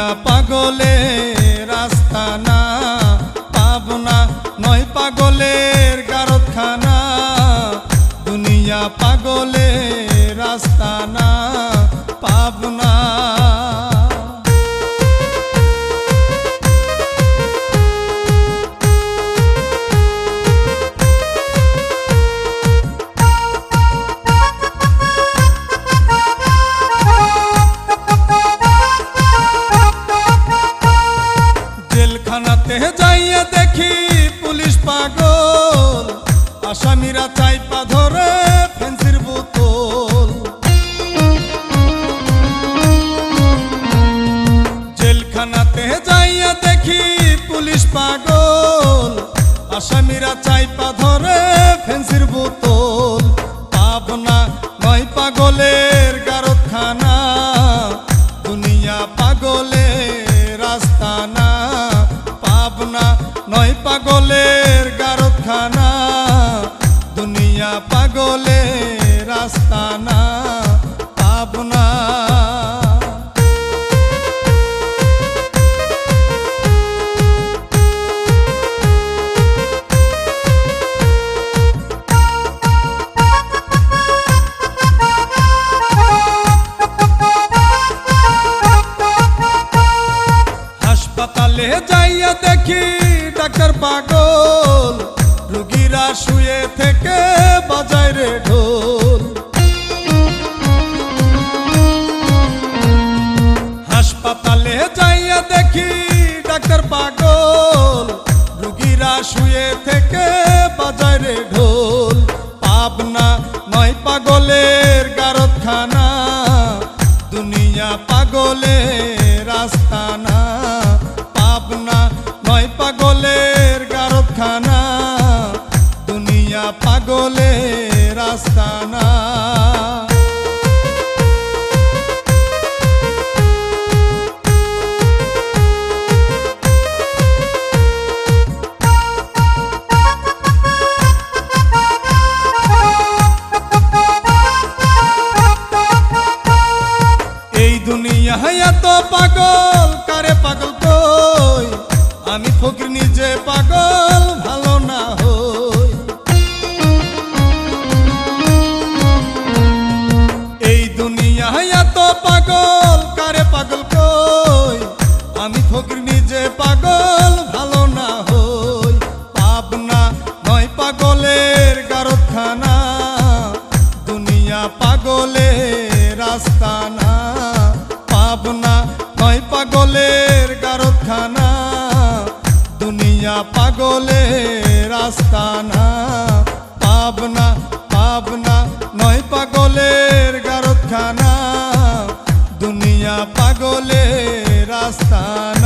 মিয়া পাগলে রাস্তা না পাবনা নয় পাগলের গারতখানা দুনিয়া পাগলে যাইয়া দেখি পুলিশ পাগল। আসামিরা চাইপা ধরে পাগলে রাস্তানা পাবনা হাসপাতালে যাইয়া দেখি ডাক্তার পাগল রুগীরা শুয়ে থেকে বাজায় রে ঢোল। হাসপাতালে যাইয়া দেখি ডাক্তার পাগল। রুগীরা শুয়ে থেকে বাজায় রে ঢোল। পাবনা নয় পাগলের গারতখানা দুনিয়া পাগলে পাগল, কারে পাগল কই? আমি ফকির নিজে পাগল, ভালো না হই। এই দুনিয়া এত পাগল, কারে পাগল কই? আমি ফকির নিজে পাগল, ভালো পাগলের গারতখানা দুনিয়া পাগলের আস্তানা। পাবনা পাবনা নয় পাগলের গারতখানা দুনিয়া পাগলের আস্তানা।